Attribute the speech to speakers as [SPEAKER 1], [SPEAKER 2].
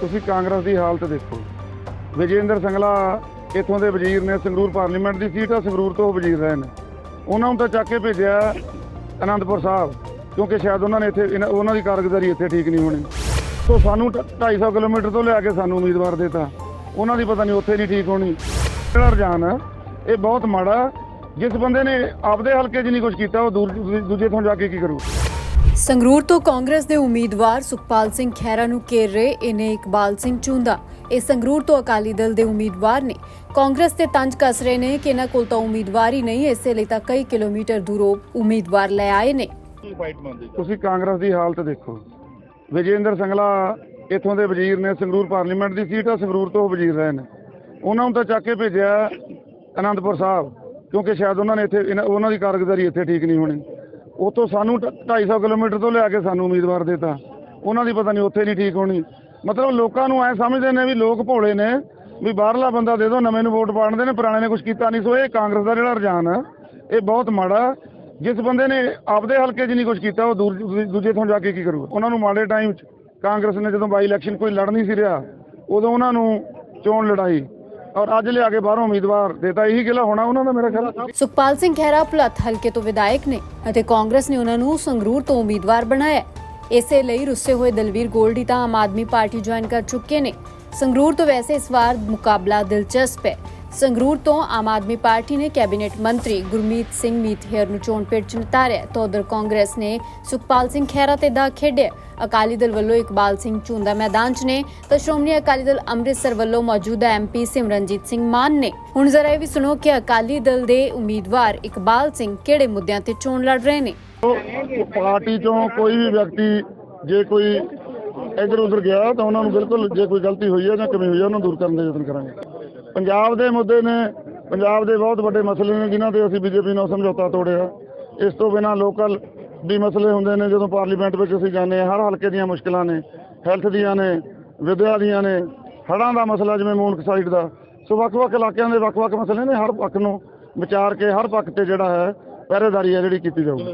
[SPEAKER 1] ਤੁਸੀਂ ਕਾਂਗਰਸ ਦੀ ਹਾਲਤ ਦੇਖੋ। ਵਿਜੇਂਦਰ ਸੰਗਲਾ ਇੱਥੋਂ ਦੇ ਵਜ਼ੀਰ ਨੇ ਸੰਗਰੂਰ ਪਾਰਲੀਮੈਂਟ ਦੀ ਸੀਟ ਆ, ਸੰਗਰੂਰ ਤੋਂ ਵਜ਼ੀਰ ਰਹੇ ਨੇ। ਉਹਨਾਂ ਨੂੰ ਤਾਂ ਚੱਕ ਕੇ ਭੇਜਿਆ ਅਨੰਦਪੁਰ ਸਾਹਿਬ, ਕਿਉਂਕਿ ਸ਼ਾਇਦ ਉਹਨਾਂ ਨੇ ਇੱਥੇ ਇਹਨਾਂ- ਉਹਨਾਂ ਦੀ ਕਾਰਗੁਜ਼ਾਰੀ ਇੱਥੇ ਠੀਕ ਨਹੀਂ ਹੋਣੀ। ਸੋ ਸਾਨੂੰ ਢ- 250 ਕਿਲੋਮੀਟਰ ਤੋਂ ਲਿਆ ਕੇ ਸਾਨੂੰ ਉਮੀਦਵਾਰ ਦਿੱਤਾ। ਉਹਨਾਂ ਦੀ ਪਤਾ ਨਹੀਂ ਉੱਥੇ ਨਹੀਂ ਠੀਕ ਹੋਣੀ। ਜਿਹੜਾ ਰੁਝਾਨ ਇਹ ਬਹੁਤ ਮਾੜਾ ਜਿਸ ਬੰਦੇ ਨੇ ਆਪਦੇ ਹਲਕੇ 'ਚ ਨਹੀਂ ਕੁਝ ਕੀਤਾ, ਉਹ ਦੂਰ ਦੂਜੇ ਤੋਂ ਜਾ ਕੇ ਕੀ ਕਰੂ?
[SPEAKER 2] ਸੰਗਰੂਰ ਤੋਂ ਕਾਂਗਰਸ ਦੇ ਉਮੀਦਵਾਰ ਸੁਖਪਾਲ ਸਿੰਘ ਖਹਿਰਾ ਨੂੰ ਘੇਰ ਰਹੇ ਇਹਨੇ ਇਕਬਾਲ ਸਿੰਘ ਚੁੰਦਾ। ਇਹ ਸੰਗਰੂਰ ਤੋਂ ਅਕਾਲੀ ਦਲ ਦੇ ਉਮੀਦਵਾਰ ਨੇ। ਕਾਂਗਰਸ ਤੇ ਤੰਜ ਕੱਸ ਰਹੇ ਨੇ ਕਿ ਇਹਨਾਂ ਕੋਲ ਤਾਂ ਉਮੀਦਵਾਰ ਹੀ ਨਹੀਂ, ਇਸੇ ਲਈ ਤਾਂ ਕਈ ਕਿਲੋਮੀਟਰ ਦੂਰੋਂ ਉਮੀਦਵਾਰ ਲੈ ਆਏ ਨੇ।
[SPEAKER 1] ਤੁਸੀਂ ਕਾਂਗਰਸ ਦੀ ਹਾਲਤ ਦੇਖੋ। ਵਿਜੇਂਦਰ ਸੰਗਲਾ ਇੱਥੋਂ ਦੇ ਵਜ਼ੀਰ ਨੇ ਸੰਗਰੂਰ ਪਾਰਲੀਮੈਂਟ ਦੀ ਸੀਟ ਆ, ਸੰਗਰੂਰ ਤੋਂ ਵਜ਼ੀਰ ਰਹੇ ਨੇ। ਉਹਨਾਂ ਨੂੰ ਤਾਂ ਚੱਕ ਕੇ ਭੇਜਿਆ ਅਨੰਦਪੁਰ ਸਾਹਿਬ, ਕਿਉਂਕਿ ਸ਼ਾਇਦ ਉਹਨਾਂ ਨੇ ਇੱਥੇ ਉਹਨਾਂ ਦੀ ਕਾਰਗੁਜ਼ਾਰੀ ਇੱਥੇ ਠੀਕ ਨਹੀਂ ਹੋਣੀ। ਉਤੋਂ ਸਾਨੂੰ ਢ- 250 ਕਿਲੋਮੀਟਰ ਤੋਂ ਲਿਆ ਕੇ ਸਾਨੂੰ ਉਮੀਦਵਾਰ ਦੇਤਾ। ਉਹਨਾਂ ਦੀ ਪਤਾ ਨਹੀਂ ਉੱਥੇ ਨਹੀਂ ਠੀਕ ਹੋਣੀ। ਮਤਲਬ ਲੋਕਾਂ ਨੂੰ ਐ ਸਮਝਦੇ ਨੇ ਵੀ ਲੋਕ ਭੋਲੇ ਨੇ, ਵੀ ਬਾਹਰਲਾ ਬੰਦਾ ਦੇ ਦਿਓ ਨਵੇਂ ਨੂੰ ਵੋਟ ਪਾਣਦੇ ਨੇ, ਪੁਰਾਣੇ ਨੇ ਕੁਝ ਕੀਤਾ ਨਹੀਂ ਸੋ ਇਹ ਕਾਂਗਰਸ ਦਾ ਜਿਹੜਾ ਰੁਝਾਨ ਹੈ ਇਹ ਬਹੁਤ ਮਾੜਾ। ਜਿਸ ਬੰਦੇ ਨੇ ਆਪਦੇ ਹਲਕੇ 'ਚ ਨਹੀਂ ਕੁਝ ਕੀਤਾ, ਉਹ ਦੂਰ ਦੂਜੇ ਥਾਂ ਜਾ ਕੇ ਕੀ ਕਰੂਗਾ? ਉਹਨਾਂ ਨੂੰ ਮਾੜੇ ਟਾਈਮ 'ਚ ਕਾਂਗਰਸ ਨੇ ਜਦੋਂ ਬਾਈ ਇਲੈਕਸ਼ਨ ਕੋਈ ਲੜ ਨਹੀਂ ਸੀ ਰਿਹਾ, ਉਦੋਂ ਉਹਨਾਂ ਨੂੰ ਚੋਣ ਲੜਾਈ ਔਰ ਅੱਜ ਲਿਆ ਕੇ ਬਾਹਰੋਂ ਉਮੀਦਵਾਰ ਦੇਤਾ, ਇਹੀ ਗਿਲਾ ਹੋਣਾ ਉਹਨਾਂ ਦਾ ਮੇਰਾ ਖਿਆਲ
[SPEAKER 2] ਸੁਖਪਾਲ ਸਿੰਘ ਖਹਿਰਾ ਭੁਲੱਥ ਹਲਕੇ ਤੋਂ ਵਿਧਾਇਕ ਨੇ ਅਤੇ ਕਾਂਗਰਸ ਨੇ ਉਹਨਾਂ ਨੂੰ ਸੰਗਰੂਰ ਤੋਂ ਉਮੀਦਵਾਰ ਬਣਾਇਆ ਇਸੇ ਲਈ ਰੁੱਸੇ ਹੋਏ ਦਲਵੀਰ ਗੋਲਡੀ ਤਾਂ ਆਮ ਆਦਮੀ ਪਾਰਟੀ ਜੁਆਇਨ ਕਰ ਚੁੱਕੇ ਨੇ। ਸੰਗਰੂਰ ਤੋਂ ਵੈਸੇ ਇਸ ਵਾਰ ਮੁਕਾਬਲਾ ਦਿਲਚਸਪ ਹੈ। ਸੰਗਰੂਰ ਤੋਂ ਆਮ ਆਦਮੀ ਪਾਰਟੀ ਨੇ ਕੈਬਨਿਟ ਮੰਤਰੀ ਗੁਰਮੀਤ ਸਿੰਘ ਮੀਥੇਰ ਨੂੰ ਚੋਣ ਪੇੜ ਚ ਉਤਾਰਿਆ ਤਾਂ ਉਧਰ ਕਾਂਗਰਸ ਨੇ ਸੁਖਪਾਲ ਸਿੰਘ ਖਹਿਰਾ ਤੇ ਦਾ ਖੇਡਿਆ। ਅਕਾਲੀ ਦਲ ਵੱਲੋਂ ਇਕਬਾਲ ਸਿੰਘ ਝੁੰਦਾ ਮੈਦਾਨ 'ਚ ਨੇ ਤਾਂ ਸ਼੍ਰੋਮਣੀ ਅਕਾਲੀ ਦਲ ਅੰਮ੍ਰਿਤਸਰ ਵੱਲੋਂ ਮੌਜੂਦਾ ਐਮਪੀ ਸਿਮਰਨਜੀਤ ਸਿੰਘ ਮਾਨ ਨੇ। ਹੁਣ ਜ਼ਰਾ ਇਹ ਵੀ ਸੁਣੋ ਕਿ ਅਕਾਲੀ ਦਲ ਦੇ ਉਮੀਦਵਾਰ ਇਕਬਾਲ ਸਿੰਘ ਕਿਹੜੇ ਮੁੱਦਿਆਂ ਤੇ ਚੋਣ ਲੜ ਰਹੇ ਨੇ?
[SPEAKER 1] ਪਾਰਟੀ ਤੋਂ ਕੋਈ ਵੀ ਵਿਅਕਤੀ ਜੇ ਕੋਈ ਇੱਧਰ ਉੱਧਰ ਗਿਆ ਤਾਂ ਉਹਨਾਂ ਨੂੰ ਬਿਲਕੁਲ ਜੇ ਕੋਈ ਗਲਤੀ ਹੋਈ ਹੈ ਜਾਂ ਕਮੀ ਹੋਈ ਹੈ, ਉਹਨੂੰ ਦੂਰ ਕਰਨ ਦੇ ਯਤਨ ਕਰਾਂਗੇ। ਪੰਜਾਬ ਦੇ ਮੁੱਦੇ ਨੇ, ਪੰਜਾਬ ਦੇ ਬਹੁਤ ਵੱਡੇ ਮਸਲੇ ਨੇ ਜਿਨ੍ਹਾਂ ਤੇ ਅਸੀਂ ਬੀਜੇਪੀ ਨਾਲ ਸਮਝੌਤਾ ਤੋੜਿਆ। ਇਸ ਤੋਂ ਬਿਨਾਂ ਲੋਕਲ ਵੀ ਮਸਲੇ ਹੁੰਦੇ ਨੇ, ਜਦੋਂ ਪਾਰਲੀਮੈਂਟ ਵਿੱਚ ਅਸੀਂ ਜਾਂਦੇ ਹਾਂ, ਹਰ ਹਲਕੇ ਦੀਆਂ ਮੁਸ਼ਕਲਾਂ ਨੇ ਹੈਲਥ ਦੀਆਂ ਨੇ, ਵਿਦਿਆ ਦੀਆਂ ਨੇ, ਹੜ੍ਹਾਂ ਦਾ ਮਸਲਾ ਜਿਵੇਂ ਮੂਨਕ ਸਾਈਡ ਦਾ, ਸੋ ਵੱਖ-ਵੱਖ ਇਲਾਕਿਆਂ ਦੇ ਵੱਖ-ਵੱਖ ਮਸਲੇ ਨੇ, ਹਰ ਪੱਖ ਨੂੰ ਵਿਚਾਰ ਕੇ, ਹਰ ਪੱਖ ਤੇ ਜਿਹੜਾ ਹੈ, ਪਹਿਰੇਦਾਰੀ ਹੈ ਜਿਹੜੀ ਕੀਤੀ ਜਾਊਗੀ।